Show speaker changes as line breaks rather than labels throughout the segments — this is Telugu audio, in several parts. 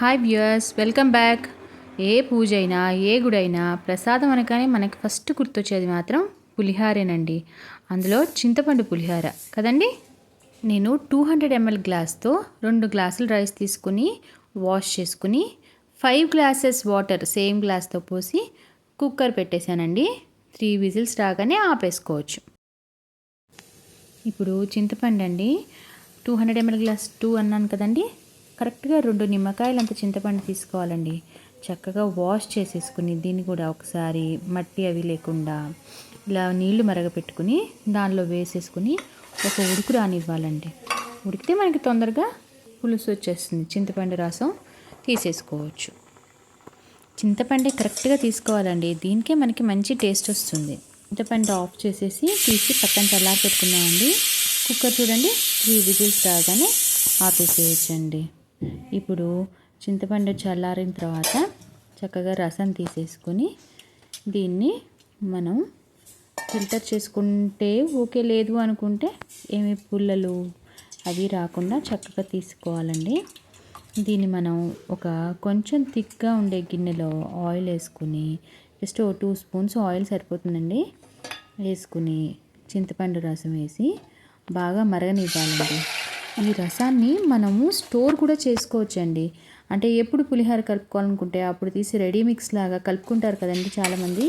హాయ్ వ్యూయర్స్ వెల్కమ్ బ్యాక్ ఏ పూజ అయినా ఏ గుడైనా ప్రసాదం అనగానే మనకి ఫస్ట్ గుర్తొచ్చేది మాత్రం పులిహారేనండి. అందులో చింతపండు పులిహార. కదండి? నేను టూ హండ్రెడ్ ఎంఎల్ గ్లాస్తో రెండు గ్లాసులు రైస్ తీసుకుని వాష్ చేసుకుని ఫైవ్ గ్లాసెస్ వాటర్ సేమ్ గ్లాస్తో పోసి కుక్కర్ పెట్టేశానండి. త్రీ విజిల్స్ రాగానే ఆపేసుకోవచ్చు. ఇప్పుడు చింతపండు అండి two hundred ml glass two అన్నాను కదండి? కరెక్ట్గా రెండు నిమ్మకాయలు అంత చింతపండు తీసుకోవాలండి. చక్కగా వాష్ చేసేసుకుని దీన్ని కూడా ఒకసారి మట్టి అవి లేకుండా ఇలా నీళ్ళు మరగపెట్టుకుని దానిలో వేసేసుకుని ఒక ఉడుకు రానివ్వాలండి. ఉడికితే మనకి తొందరగా పులుసు వచ్చేస్తుంది. చింతపండు రసం తీసేసుకోవచ్చు. చింతపండు కరెక్ట్గా తీసుకోవాలండి. దీనికే మనకి మంచి టేస్ట్ వస్తుంది. చింతపండు ఆఫ్ చేసేసి తీసి పక్కన చల్లారి పెట్టుకున్నామండి కుక్కర్ చూడండి త్రీ విజిల్స్ రాగానే ఆపేసేయచ్చండి. ఇప్పుడు చింతపండు చల్లారిన తర్వాత చక్కగా రసం తీసేసుకొని దీన్ని మనం ఫిల్టర్ చేసుకుంటే ఓకే లేదు అనుకుంటే ఏమి పుల్లలు అవి రాకుండా చక్కగా తీసుకోవాలండి. దీన్ని మనం ఒక కొంచెం థిక్గా ఉండే గిన్నెలో ఆయిల్ వేసుకుని జస్ట్ ఓ టూ స్పూన్స్ ఆయిల్ సరిపోతుందండి. వేసుకుని చింతపండు రసం వేసి బాగా మరగనివ్వాలండి. ఈ రసాన్ని మనము స్టోర్ కూడా చేసుకోవచ్చండి. అంటే ఎప్పుడు పులిహోర కలుపుకోవాలనుకుంటే అప్పుడు తీసి రెడీ మిక్స్ లాగా కలుపుకుంటారు కదండి చాలామంది.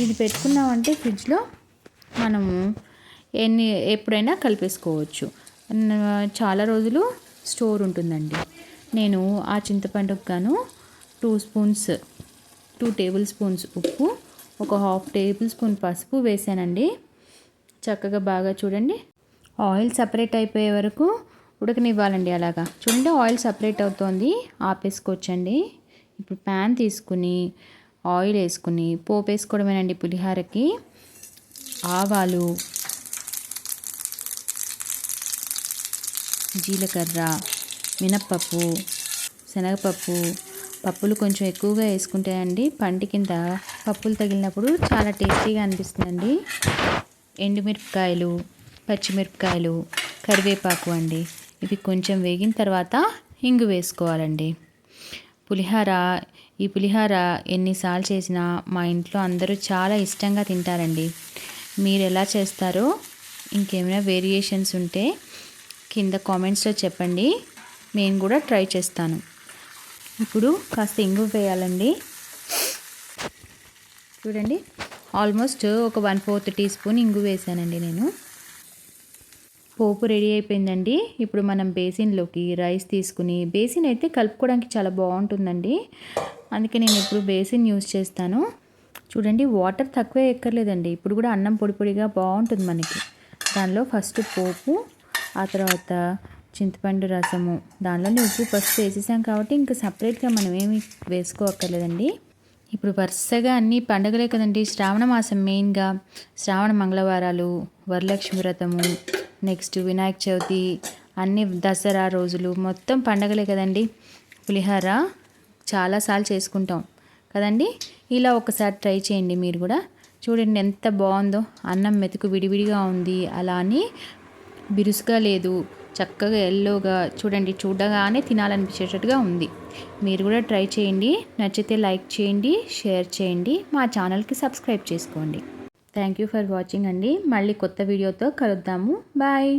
ఇది పెట్టుకున్నామంటే ఫ్రిడ్జ్లో మనము ఎన్ని ఎప్పుడైనా కలిపేసుకోవచ్చు. చాలా రోజులు స్టోర్ ఉంటుందండి. నేను ఆ చింతపండుకు గాను two spoons two tablespoons ఉప్పు ఒక హాఫ్ టేబుల్ స్పూన్ పసుపు వేసానండి. చక్కగా బాగా చూడండి. ఆయిల్ సపరేట్ అయిపోయే వరకు ఉడకనివ్వాలండి అలాగా. చూడండి ఆయిల్ సపరేట్ అవుతోంది. ఆపేసుకోవచ్చండి. ఇప్పుడు ప్యాన్ తీసుకుని ఆయిల్ వేసుకుని పోపు వేసుకోవడమేనండి పులిహారకి. ఆవాలు జీలకర్ర మినప్పప్పు శనగపప్పు పప్పులు కొంచెం ఎక్కువగా వేసుకుంటే అండి పంటి కింద పప్పులు తగిలినప్పుడు చాలా టేస్టీగా అనిపిస్తుందండి. ఎండుమిరపకాయలు పచ్చిమిరపకాయలు కరివేపాకు అండి. ఇవి కొంచెం వేగిన తర్వాత ఇంగు వేసుకోవాలండి. పులిహార ఈ పులిహార ఎన్నిసార్లు చేసినా మా ఇంట్లో అందరూ చాలా ఇష్టంగా తింటారండి. మీరు ఎలా చేస్తారో ఇంకేమైనా వేరియేషన్స్ ఉంటే కింద కామెంట్స్లో చెప్పండి. నేను కూడా ట్రై చేస్తాను. ఇప్పుడు కాస్త ఇంగు వేయాలండి. చూడండి ఆల్మోస్ట్ ఒక వన్ ఫోర్త్ టీ స్పూన్ ఇంగు వేసానండి నేను. పోపు రెడీ అయిపోయిందండి. ఇప్పుడు మనం బేసిన్లోకి రైస్ తీసుకుని బేసిన్ అయితే కలుపుకోవడానికి చాలా బాగుంటుందండి. అందుకే నేను ఇప్పుడు బేసిన్ యూజ్ చేస్తాను. చూడండి వాటర్ తక్కువే ఎక్కర్లేదండి. ఇప్పుడు కూడా అన్నం పొడి పొడిగా బాగుంటుంది మనకి. దానిలో ఫస్ట్ పోపు ఆ తర్వాత చింతపండు రసము దానిలోనే ఉప్పు ఫస్ట్ వేసేసాం కాబట్టి ఇంకా సపరేట్గా మనం ఏమి వేసుకోవక్కర్లేదండి ఇప్పుడు వరుసగా అన్ని పండుగలే కదండి. శ్రావణ మాసం మెయిన్గా శ్రావణ మంగళవారాలు వరలక్ష్మి వ్రతము నెక్స్ట్ వినాయక చవితి అన్ని దసరా రోజులు మొత్తం పండగలే కదండి. పులిహార చాలాసార్లు చేసుకుంటాం కదండి. ఇలా ఒకసారి ట్రై చేయండి మీరు కూడా. చూడండి ఎంత బాగుందో. అన్నం మెతుకు విడివిడిగా ఉంది. అలా అని బిరుసుగా లేదు. చక్కగా ఎల్లోగా చూడండి చూడగానే తినాలనిపించేటట్టుగా ఉంది. మీరు కూడా ట్రై చేయండి. నచ్చితే లైక్ చేయండి షేర్ చేయండి. మా ఛానల్కి సబ్స్క్రైబ్ చేసుకోండి. థ్యాంక్ యూ ఫర్ వాచింగ్ అండి. మళ్ళీ కొత్త వీడియోతో కలుద్దాము. బాయ్